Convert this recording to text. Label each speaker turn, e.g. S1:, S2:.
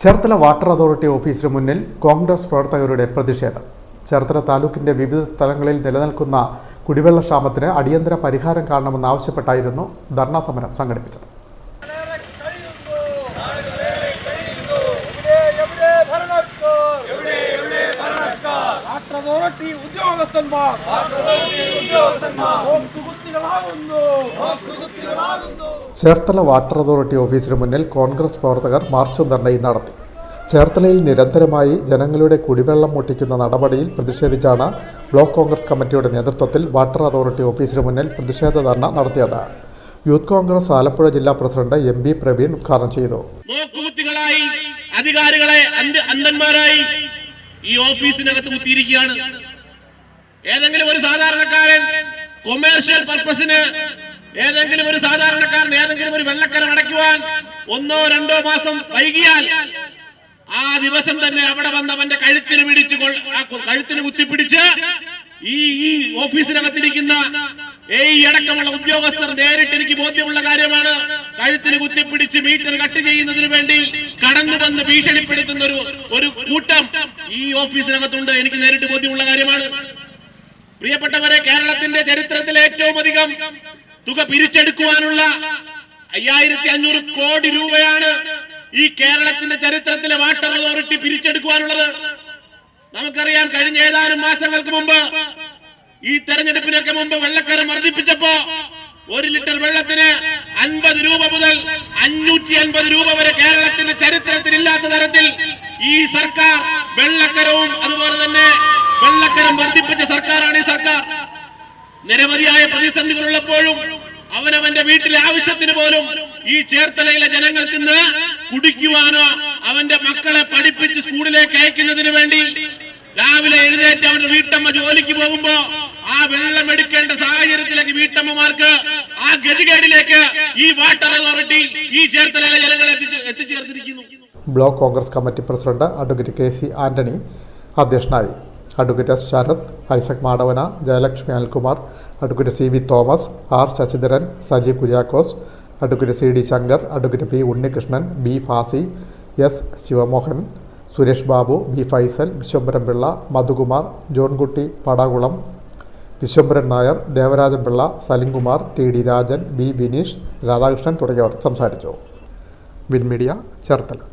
S1: Cherthala water authority ഓഫീസിന് മുന്നിൽ കോൺഗ്രസ് പ്രവർത്തകരുടെ പ്രതിഷേധം. ചേർത്തല താലൂക്കിന്റെ വിവിധ സ്ഥലങ്ങളിൽ നിലനിൽക്കുന്ന കുടിവെള്ള ക്ഷാമത്തിന് അടിയന്തര പരിഹാരം കാണണമെന്നാവശ്യപ്പെട്ടായിരുന്നു ധർണാ സമരം സംഘടിപ്പിച്ചത്.
S2: അതോറിറ്റി ഉദ്യോഗസ്ഥന്മാർ. നോക്കുകുത്തികളാകുന്നു
S1: ചേർത്തല വാട്ടർ അതോറിറ്റി ഓഫീസിന് മുന്നിൽ കോൺഗ്രസ് പ്രവർത്തകർ മാർച്ചും ധർണയും നടത്തി. ചേർത്തലയിൽ നിരന്തരമായി ജനങ്ങളുടെ കുടിവെള്ളം മുട്ടിക്കുന്ന നടപടിയിൽ പ്രതിഷേധിച്ചാണ് ബ്ലോക്ക് കോൺഗ്രസ് കമ്മിറ്റിയുടെ നേതൃത്വത്തിൽ വാട്ടർ അതോറിറ്റി ഓഫീസിന് മുന്നിൽ പ്രതിഷേധ ധർണ നടത്തിയത്. യൂത്ത് കോൺഗ്രസ് ആലപ്പുഴ ജില്ലാ പ്രസിഡന്റ് എം ബി പ്രവീൺ ഉദ്ഘാടനം ചെയ്തു.
S3: അധികാരികളെ അന്ധന്മാരായി ഈ ഓഫീസിനകത്ത് കുത്തിയിരിക്കുകയാണ്. ഏതെങ്കിലും ഒരു സാധാരണക്കാരൻ കൊമേഴ്ഷ്യൽ പർപ്പസിന് ഏതെങ്കിലും ഒരു സാധാരണക്കാരൻ ഏതെങ്കിലും ഒരു വെള്ളക്കര അടയ്ക്കുവാൻ ഒന്നോ രണ്ടോ മാസം വൈകിയാൽ ആ ദിവസം തന്നെ അവിടെ വന്ന് അവന്റെ കഴുത്തിന് പിടിച്ച് കഴുത്തിന് കുത്തിപ്പിടിച്ച് ഈ ഈ ഓഫീസിനകത്തിരിക്കുന്ന ഈ അടക്കമുള്ള ഉദ്യോഗസ്ഥർ നേരിട്ട് എനിക്ക് ബോധ്യമുള്ള കാര്യമാണ്. കഴുത്തിന് കുത്തിപ്പിടിച്ച് മീറ്റർ കട്ട് ചെയ്യുന്നതിന് വേണ്ടി കടന്നു വന്ന് ഭീഷണിപ്പെടുത്തുന്ന ഒരു ഒരു കൂട്ടം ഈ ഓഫീസിനകത്തുണ്ട്. എനിക്ക് നേരിട്ട് ബോധ്യമുള്ള കാര്യമാണ്. പ്രിയപ്പെട്ടവരെ കേരളത്തിന്റെ ചരിത്രത്തിൽ ഏറ്റവും അധികം തുക പിരിച്ചെടുക്കുവാനുള്ള അയ്യായിരത്തി അഞ്ഞൂറ് കോടി രൂപയാണ് ഈ കേരളത്തിന്റെ ചരിത്രത്തിലെ വാട്ടർ അതോറിറ്റി പിരിച്ചെടുക്കുവാനുള്ളത്. നമുക്കറിയാം കഴിഞ്ഞ ഏതാനും മാസങ്ങൾക്ക് മുമ്പ് ഈ തെരഞ്ഞെടുപ്പിനൊക്കെ മുമ്പ് വെള്ളക്കരം വർദ്ധിപ്പിച്ചപ്പോ ഒരു ലിറ്റർ വെള്ളത്തിന് അൻപത് രൂപ മുതൽ അഞ്ഞൂറ്റി അൻപത് രൂപ വരെ കേരളത്തിന്റെ ചരിത്രത്തിൽ ഇല്ലാത്ത തരത്തിൽ ഈ സർക്കാർ വെള്ളക്കരവും അതുപോലെ തന്നെ വെള്ളക്കരം വർദ്ധിപ്പിച്ച സർക്കാരാണ് ഈ സർക്കാർ നിരവധിയായ പ്രതിസന്ധികൾ ഉള്ളപ്പോഴും അവനവന്റെ വീട്ടിലെ ആവശ്യത്തിന് പോലും ഈ ചേർത്തലയിലെ ജനങ്ങൾക്ക് ഇന്ന് കുടിക്കുവാനോ അവന്റെ മക്കളെ പഠിപ്പിച്ച് സ്കൂളിലേക്ക് അയക്കുന്നതിന് വേണ്ടി രാവിലെ എഴുന്നേറ്റ് അവന്റെ വീട്ടമ്മ ജോലിക്ക് പോകുമ്പോ ആ വെള്ളം എടുക്കേണ്ട സാഹചര്യത്തിലേക്ക് വീട്ടമ്മമാർക്ക് ആ ഗതികേടിലേക്ക് ഈ വാട്ടർ അതോറിറ്റി ഈ ചേർത്തലയിലെ ജനങ്ങളെ എത്തിച്ച് എത്തിച്ചേർത്തിരിക്കുന്നു.
S1: Block Congress committee president advocate K C Antony അധ്യക്ഷനായി. Advocate S Sharath Isaac Madavana Jayalakshmi Anilkumar advocate C V Thomas R Sasidharan Saji Kuriakose advocate C D Sankar advocate P Unnikrishnan B Fasi S Sivamohan Suresh Babu B Faisal Viswambharan Pillai Madhukumar Johnkutty Padakulam Viswambharan Nair Devarajan Pillai Salimkumar T D Rajan B Bineesh Radhakrishnan തുടങ്ങിയവർ സംസാരിച്ചു. വിൻമീഡിയ ചേർത്തല.